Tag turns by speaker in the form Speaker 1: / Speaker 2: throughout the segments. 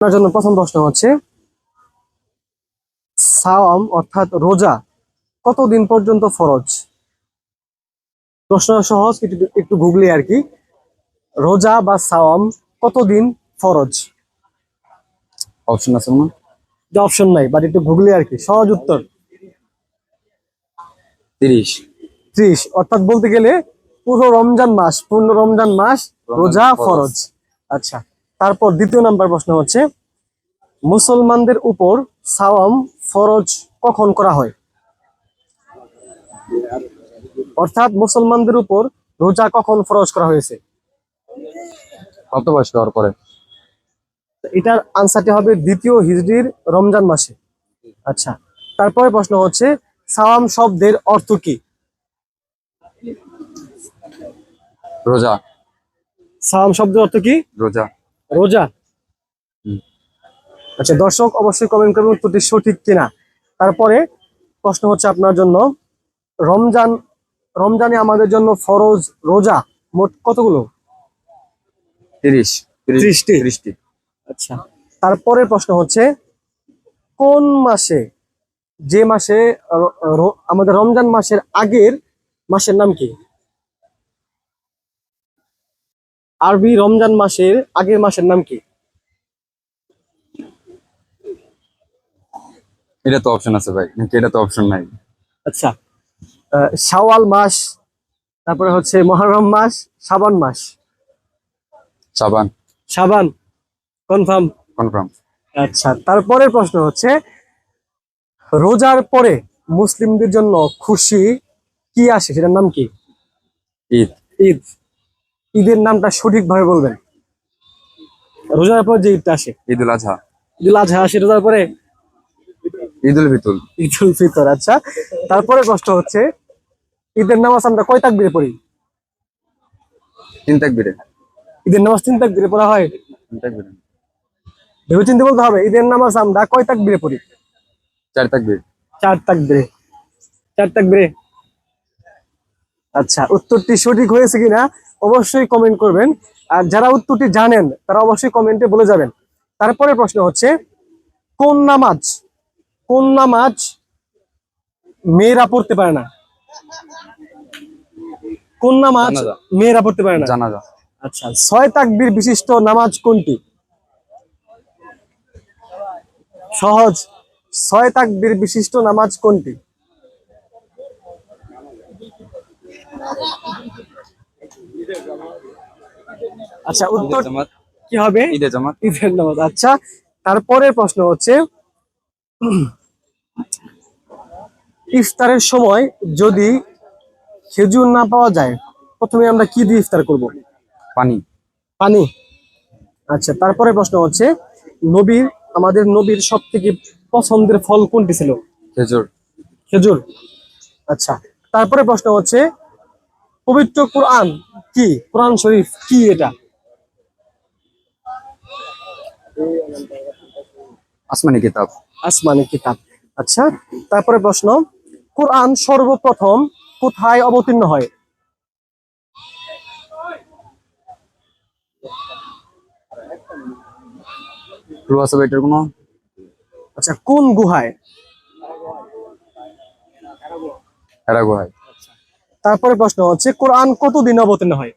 Speaker 1: আপনার জন্য প্রথম প্রশ্ন হচ্ছে সাওয়াম অর্থাৎ রোজা কতদিন পর্যন্ত ফরজ? প্রশ্ন সহজ একটু একটু গুগলি আর কি। রোজা বা সাওয়াম কতদিন ফরজ?
Speaker 2: অপশন আছে না?
Speaker 1: যে অপশন নাই বাট একটু গুগলি আর কি সহজ উত্তর।
Speaker 2: তিরিশ।
Speaker 1: ত্রিশ অর্থাৎ বলতে গেলে পুরো রমজান মাস পূর্ণ রমজান মাস রোজা।
Speaker 2: ফরজ।
Speaker 1: আচ্ছা তারপর দ্বিতীয় নাম্বার প্রশ্ন হচ্ছে মুসলমানদের উপর সাওয়াম ফরজ কখন করা হয়? অর্থাৎ মুসলমানদের উপর রোজা কখন ফরজ করা হয়েছে?
Speaker 2: কত বয়স হওয়ার পরে?
Speaker 1: এটার আনসারটি হবে দ্বিতীয় হিজড়ির রমজান মাসে। আচ্ছা তারপরে প্রশ্ন হচ্ছে সাওয়াম শব্দের অর্থ কি?
Speaker 2: রোজা।
Speaker 1: সাওয়াম শব্দের অর্থ কি?
Speaker 2: রোজা।
Speaker 1: রোজা। আচ্ছা দর্শক অবশ্যই কমেন্ট করবেন উত্তরটি সঠিক কিনা। তারপরে প্রশ্ন হচ্ছে আপনার জন্য রমজান রমজানে আমাদের জন্য ফরজ রোজা মোট কতগুলো?
Speaker 2: তিরিশ।
Speaker 1: ত্রিশটি।
Speaker 2: ত্রিশটি।
Speaker 1: আচ্ছা তারপরে প্রশ্ন হচ্ছে কোন মাসে যে মাসে আমাদের রমজান মাসের আগের মাসের নাম কি? আরবি রমজান মাসের আগের মাসের নাম কি?
Speaker 2: এটা তো অপশন আছে ভাই এটা তো অপশন নাই।
Speaker 1: আচ্ছা শাওয়াল মাস তারপরে হচ্ছে মহরম মাস শাবান মাস।
Speaker 2: সাবান
Speaker 1: শাবান কনফার্ম
Speaker 2: কনফার্ম
Speaker 1: আচ্ছা তারপরে প্রশ্ন হচ্ছে রোজার পরে মুসলিমদের জন্য খুশি কি আসে? সেটার নাম কি?
Speaker 2: ঈদ।
Speaker 1: ঈদ। ঈদের নামটা সঠিকভাবে বলবেন। রোজার পর যে ঈদটা আসে।
Speaker 2: ঈদ উল আজহা।
Speaker 1: ঈদুল আজহা আসে রোজার পরে?
Speaker 2: ঈদ উল ফিতুল।
Speaker 1: ঈদ উল ফিতর আচ্ছা। তারপরে কষ্ট হচ্ছে ঈদের নামাজ আমরা কয় তাকবিরে পড়ি?
Speaker 2: তিন তাকবিরে।
Speaker 1: ঈদের নামাজ তিন তাকবিরে পড়া হয়?
Speaker 2: তিন তাকবিরে।
Speaker 1: ভেবে চিন্তে বলতে হবে ঈদের নামাজ আমরা কয় তাকবিরে পড়ি?
Speaker 2: চার তাকবির।
Speaker 1: চার তাকবিরে। চার তাকবিরে। আচ্ছা উত্তরটি সঠিক হয়েছে কিনা? অবশ্যই কমেন্ট করবেন। আর যারা উত্তরটি জানেন তারা অবশ্যই কমেন্টে বলে যাবেন। তারপরে প্রশ্ন হচ্ছে কোন নামাজ কোন নামাজ মেয়েরা পড়তে পারে না? কোন নামাজ মেয়েরা পড়তে পারে না?
Speaker 2: জানাজা।
Speaker 1: আচ্ছা ছয় তাকবির বিশিষ্ট নামাজ কোনটি? সহজ। ছয় তাকবির বিশিষ্ট নামাজ কোনটি? আচ্ছা উত্তর কি হবে?
Speaker 2: ঈদে জামাত।
Speaker 1: ঈদের নামাজ আচ্ছা। তারপরে প্রশ্ন হচ্ছে ইফতারের সময় যদি খেজুর না পাওয়া যায় প্রথমে আমরা কি দিয়ে ইফতার করব?
Speaker 2: পানি।
Speaker 1: পানি। আচ্ছা তারপরে প্রশ্ন হচ্ছে নবীর আমাদের নবীর সব থেকে পছন্দের ফল কোনটি ছিল?
Speaker 2: খেজুর।
Speaker 1: খেজুর। আচ্ছা তারপরে প্রশ্ন হচ্ছে পবিত্র কোরআন কি? কোরআন শরীফ কি এটা?
Speaker 2: আসমানি কিতাব।
Speaker 1: আসমানি কিতাব। আচ্ছা তারপরে প্রশ্ন কোরআন সর্বপ্রথম কোথায় অবতীর্ণ হয়?
Speaker 2: এটার কোনো?
Speaker 1: আচ্ছা কোন গুহায়?
Speaker 2: হেরা গুহায়।
Speaker 1: তারপরে প্রশ্ন হচ্ছে কোরআন কতদিন অবতীর্ণ হয়?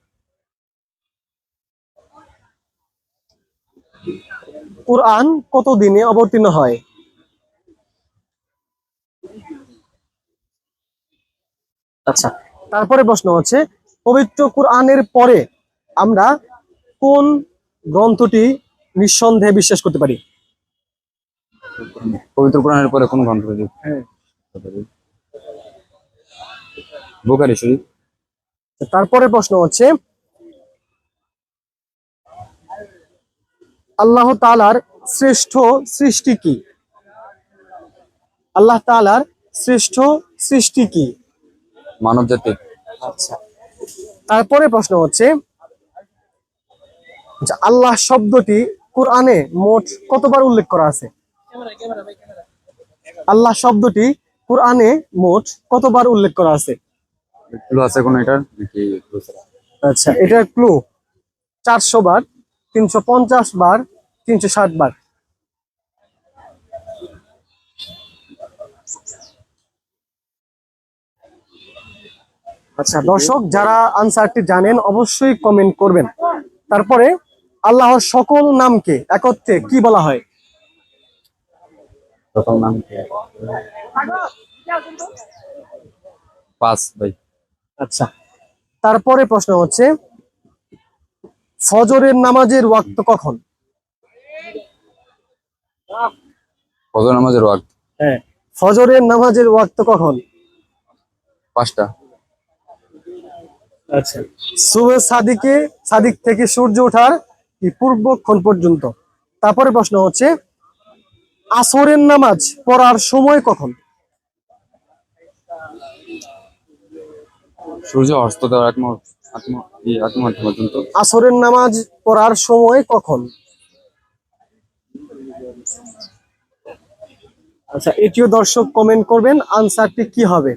Speaker 1: কোরআন কত দিনে অবতীর্ণ হয়? আচ্ছা তারপরে প্রশ্ন হচ্ছে পবিত্র কোরআনের পরে আমরা কোন গ্রন্থটি নিঃসন্দেহে বিশ্বাস করতে পারি?
Speaker 2: পবিত্র কোরআনের পরে কোন গ্রন্থ? রয়েছে শরীফ।
Speaker 1: তারপরে প্রশ্ন হচ্ছে আল্লাহ তালার শ্রেষ্ঠ সৃষ্টি কি? আল্লাহ তালার শ্রেষ্ঠ সৃষ্টি কি?
Speaker 2: মানব জাতি
Speaker 1: আচ্ছা। তারপরে প্রশ্ন হচ্ছে আল্লাহ শব্দটি কোরআনে মোট কতবার উল্লেখ করা আছে? আল্লাহ শব্দটি কোরআনে মোট কতবার উল্লেখ করা আছে?
Speaker 2: ক্লু আছে কোনো এটার? নাকি clue ছাড়া?
Speaker 1: আচ্ছা এটা ক্লু চারশো বার তিনশো পঞ্চাশ বার তিনশো ষাট বার। আচ্ছা দর্শক যারা আনসারটি জানেন অবশ্যই কমেন্ট করবেন। তারপরে আল্লাহর সকল নামকে একত্রে কি বলা হয়?
Speaker 2: সকল নামকে
Speaker 1: আচ্ছা তারপরে প্রশ্ন হচ্ছে ফজরের নামাজের ওয়াক্ত কখন?
Speaker 2: ফজর নামাজের ওয়াক্ত।
Speaker 1: হ্যাঁ ফজরের নামাজের ওয়াক্ত কখন?
Speaker 2: পাঁচটা।
Speaker 1: আচ্ছা সুবে সাদিকে সাদিক থেকে সূর্য ওঠার কি পূর্বক্ষণ পর্যন্ত। তারপরে প্রশ্ন হচ্ছে আসরের নামাজ পড়ার সময় কখন?
Speaker 2: সূর্য অস্ত দেওয়ার এক পর্যন্ত
Speaker 1: আসরের নামাজ পড়ার সময় কখন? আচ্ছা এটিও দর্শক কমেন্ট করবেন আনসারটি কি হবে?